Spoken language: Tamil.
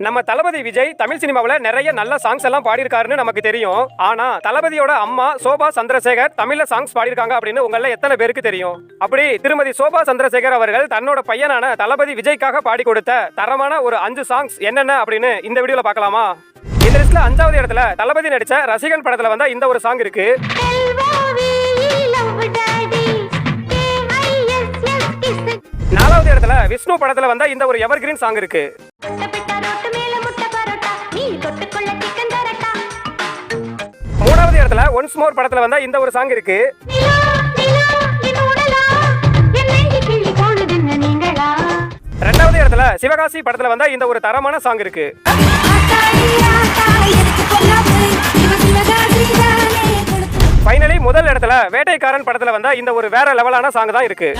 நம்ம தளபதி விஜய் தமிழ் சினிமாவில் நிறைய நல்ல சாங்ஸ் எல்லாம் பாடியிருக்காருன்னு நமக்கு தெரியும் ஆனா தளபதியோட அம்மா சோபா சந்திரசேகர் தமிழ்ல சாங்ஸ் பாடியிருக்காங்க அப்படின்னு உங்கள எத்தனை பேருக்கு தெரியும் அப்படி திருமதி சோபா சந்திரசேகர் அவர்கள் தன்னோட பையனான தளபதி விஜய்க்காக பாடி கொடுத்த தரமான ஒரு அஞ்சு சாங்ஸ் என்னென்ன அப்படின்னு இந்த வீடியோல பார்க்கலாமா இந்த லிஸ்ட்ல அஞ்சாவது இடத்துல தளபதி நடிச்ச ரசிகன் படத்துல வந்த இந்த ஒரு சாங் இருக்கு நாலாவது இடத்துல விஷ்ணு படத்துல வந்த இந்த ஒரு எவர் கிரீன் சாங் இருக்கு மூணாவது இடத்துல ஒன்ஸ் மோர் படத்துல வந்த இந்த ஒரு சாங் இருக்கு. ரெண்டாவது இடத்துல சிவகாசி படத்துல வந்த இந்த ஒரு தரமான சாங் இருக்கு. ஃபைனலி முதல் இடத்துல வேட்டைக்காரன் படத்துல வந்த இந்த ஒரு வேற லெவலான சாங் தான் இருக்கு.